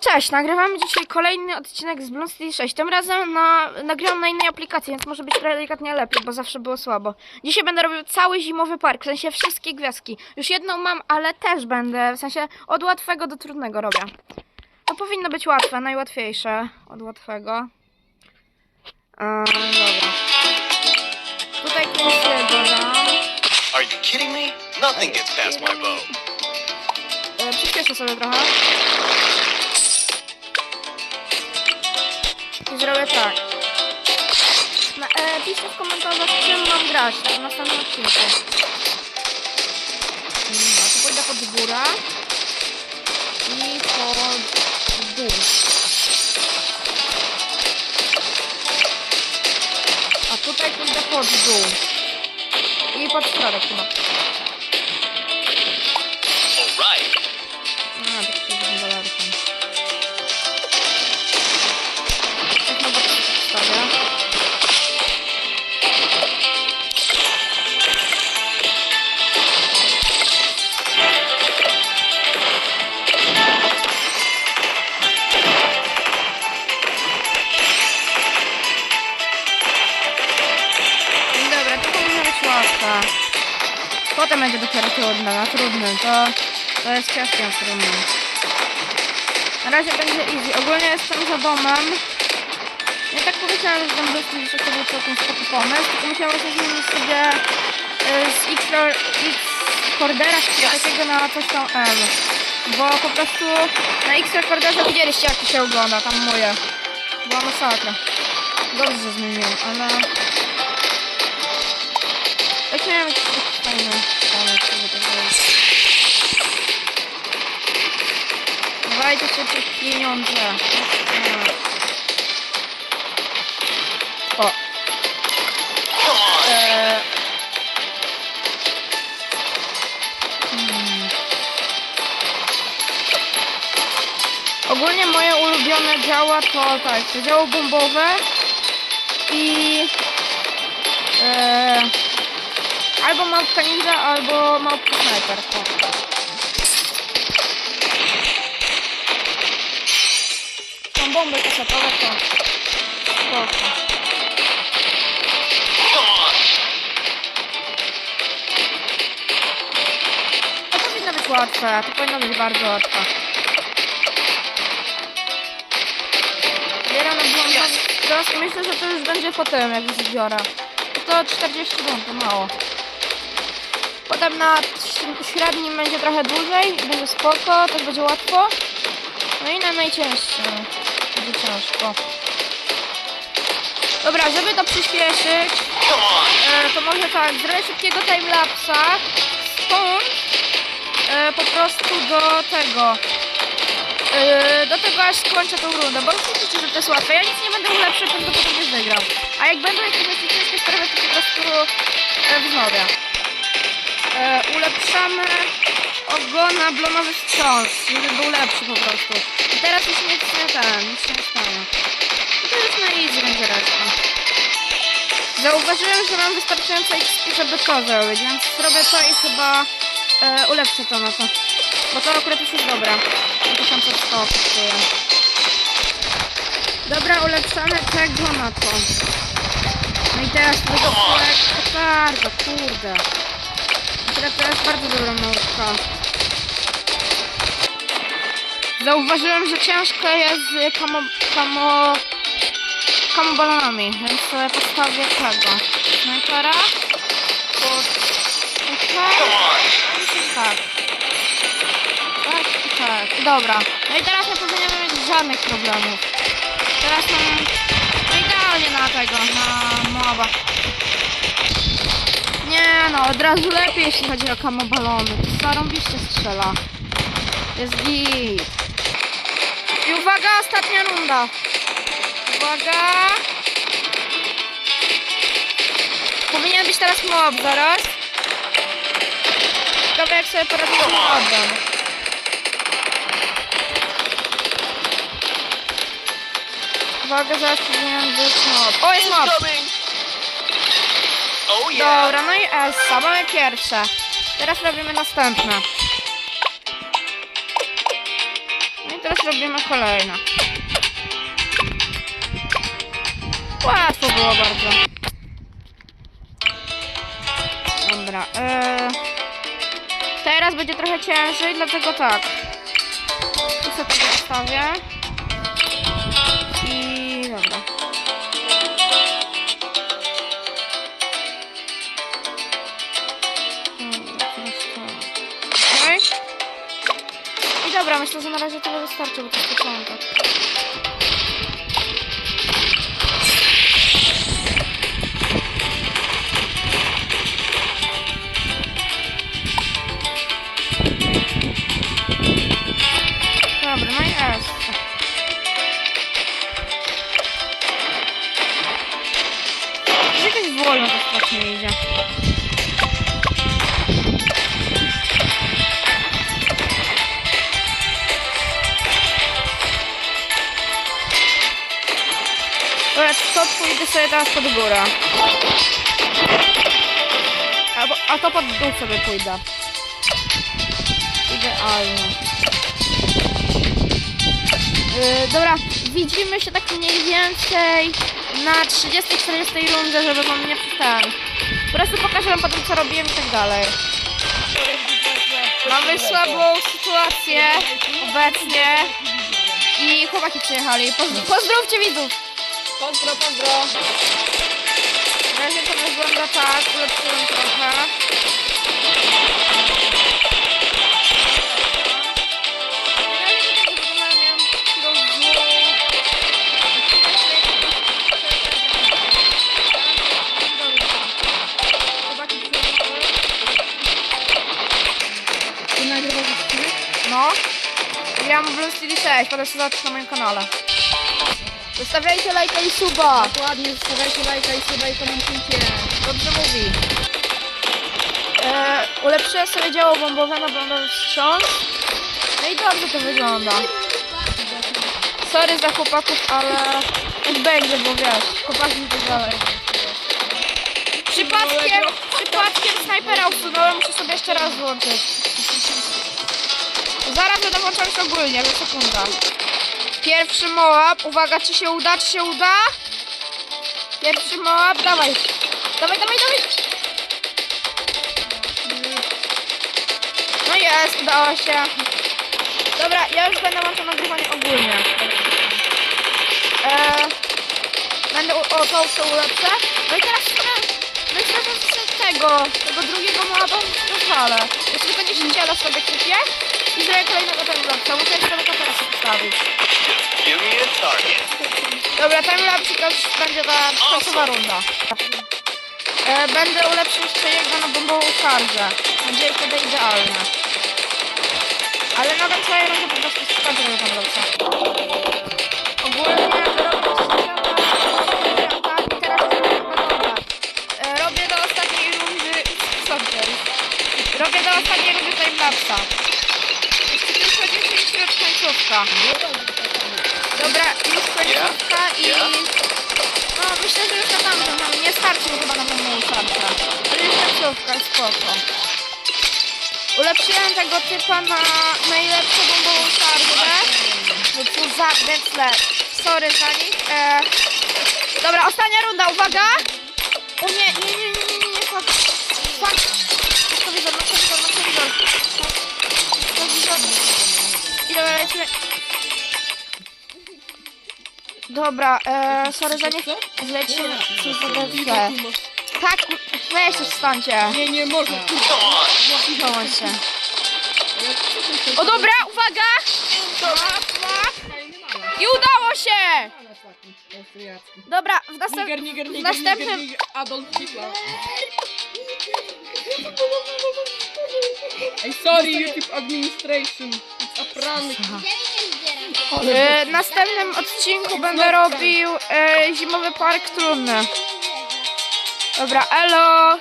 Cześć, nagrywamy dzisiaj kolejny odcinek z Bloon City 6. Tym razem na, nagrywam na innej aplikacji, więc może być delikatnie lepiej, bo zawsze było słabo. Dzisiaj będę robił cały zimowy park, w sensie wszystkie gwiazdki. Już jedną mam, ale też będę, w sensie od łatwego do trudnego robię. To powinno być łatwe, najłatwiejsze od łatwego. Eee, dobra. Tutaj kiedyś dodam. Are you kidding me? Nothing gets past my bow. E, przyspieszę sobie trochę. I zrobię tak. Na, e, piszcie w komentarzach, czym mam grać w następnym odcinku. No, to pójdę pod górę. I pod dół. A tutaj pójdę pod dół. I pod środek chyba. Potem będzie dopiero trudne, na trudnym, to, to jest kwestia trudna. Na razie będzie easy. Ogólnie jestem za domem. Ja tak powiedziałem, że ten Bluetooth że to był całkiem spoko pomysł, tylko musiałem zmienić sobie y, z X, X Cordera czy takiego na coś tam M. Bo po prostu na X Recorderze widzieliście jak to się ogląda, tam moje. Była masakra. Dobrze, że zmieniłem, ale... Jak miałem jakiś taki pomysł, żeby to zrobić. Dawajcie te pieniądze. O. Eee. Ogólnie moje ulubione działa to tak, to działo bombowe i eee, albo małpka ninja, albo małpka sniper. Są bomby kasetowe, to spoko. To powinno być łatwe, to powinno być bardzo łatwe. Zbieram na blondę. Teraz myślę, że to już będzie po tym, jak zbiorę. To 40 blond, to mało. Potem na średnim będzie trochę dłużej, będzie spoko, też będzie łatwo. No i na najcięższym będzie ciężko. Dobra, żeby to przyspieszyć, e, to może tak, zrobię szybkiego timelapsa stąd e, po prostu do tego. E, do tego aż skończę tą rundę, bo myślicie, że to jest łatwe. Ja nic nie będę ulepszał, tylko potem nie wygram. A jak będą jakieś ciężkie sprawy, to po prostu wznowię. E, ulepszamy ogona blonowy wstrząs, żeby był lepszy po prostu. I teraz już nic nie ten, nic nie stanie. I to już na easy będzie reszta. Zauważyłem, że mam wystarczająco XP, żeby zrobić, więc zrobię to i chyba e, ulepszę to na to. Bo to akurat już jest dobra. 1100 kosztuje. Dobra, ulepszamy tego na to. No i teraz tego petarda, kurde. Teraz to jest bardzo dobra nauka. Zauważyłem, że ciężko jest z kamo, kamo, kamobalonami, więc sobie postawię tego. Snajpera. On. Tak. Tak, tak. Dobra. No i teraz nie powinienem mieć żadnych problemów. Teraz mam no idealnie na tego, na moba. Nie no, od razu lepiej jeśli chodzi o kamobalony. Zarąbiście strzela. Jest git. I uwaga, ostatnia runda. Uwaga. Powinien być teraz mob zaraz. Ciekawe jak sobie poradzę z mobem. Uwaga, zaraz powinien być mob. O, jest mob! Oh yeah. Dobra, no i Elsa, mamy pierwsze. Teraz robimy następne. No i teraz robimy kolejne. Łatwo było bardzo. Dobra. E... Teraz będzie trochę ciężej, dlatego tak. Tu sobie zostawię. Dobra, myślę, że na razie tyle wystarczy, bo to jest początek. No wolno to strasznie idzie. Dobra, to pójdę sobie teraz pod górę. A to pod dół sobie pójdę. Idealnie. Yy, dobra, widzimy się tak mniej więcej na 30-40 rundzie, żeby wam nie przystałem. Po prostu pokażę wam potem co robiłem i tak dalej. Mamy słabą sytuację obecnie i chłopaki przyjechali. Poz- pozdrówcie widzów! Pozdro, pozdro. Na razie to wygląda tak, ulepszyłem trochę. No. Ja mam Blue Steel 6, potem się zobaczysz na moim kanale. Zostawiajcie lajka i suba. Dokładnie, zostawiajcie lajka i suba i komentujcie. Dobrze mówi. E, ulepszyłem sobie działo bombowe na bombowy wstrząs. No i dobrze to wygląda. Sorry za chłopaków, ale tak będzie, bo wiesz, chłopaki tak dalej. Przypadkiem, przypadkiem snajpera usunąłem, muszę sobie jeszcze raz włączyć. Zaraz będę włączał już ogólnie, za sekunda. Pierwszy moab, uwaga, czy się uda, czy się uda? Pierwszy moab, dawaj. Dawaj, dawaj, dawaj. No jest, udało się. Dobra, ja już będę włączał nagrywanie ogólnie. Eee, będę, u- o, to ulepszę. No i teraz e, myślę, że z tego, tego drugiego moaba rozwalę. Jeszcze tylko niszczyciela sobie kupię i zrobię kolejnego timelapsa. Muszę jeszcze tylko teraz target. Dobra, timelapse to już będzie ta końcowa runda. E, będę ulepszył jeszcze jego na bombową szarżę. Będzie wtedy idealne. Ale na tym całej rundzie po prostu skończę tego timelapsa. Robię ostatniej rundy timelapsa. Jeszcze tylko 10 minut końcówka. Dobra, już końcówka i... No myślę, że już na tamtą nam nie starczy chyba na moją szarkę. Ale już końcówka, spoko. Ulepszyłem tego typa na najlepszą bombową szarżę. No co za decle. Sorry za nich. E... Dobra, ostatnia runda, uwaga! O nie, nie, nie, nie, nie, nie, fuck. Fuck. Noktowizor, noktowizor, noktowizor. Noktowizor. I dobra, lecimy. Dobra, e, sorry za nich. Zlecimy. Co za decle. Tak, weź już stańcie. Nie, nie może. Zobacz się. O dobra, uwaga! I udało się! Dobra, w, następ... Niger, Niger, w Niger, następnym... Niger, Niger, Adolf Hitler. Ej, sorry, YouTube administration. It's a prank. E, w następnym odcinku będę robił e, zimowy park trudny. Dobra, elo!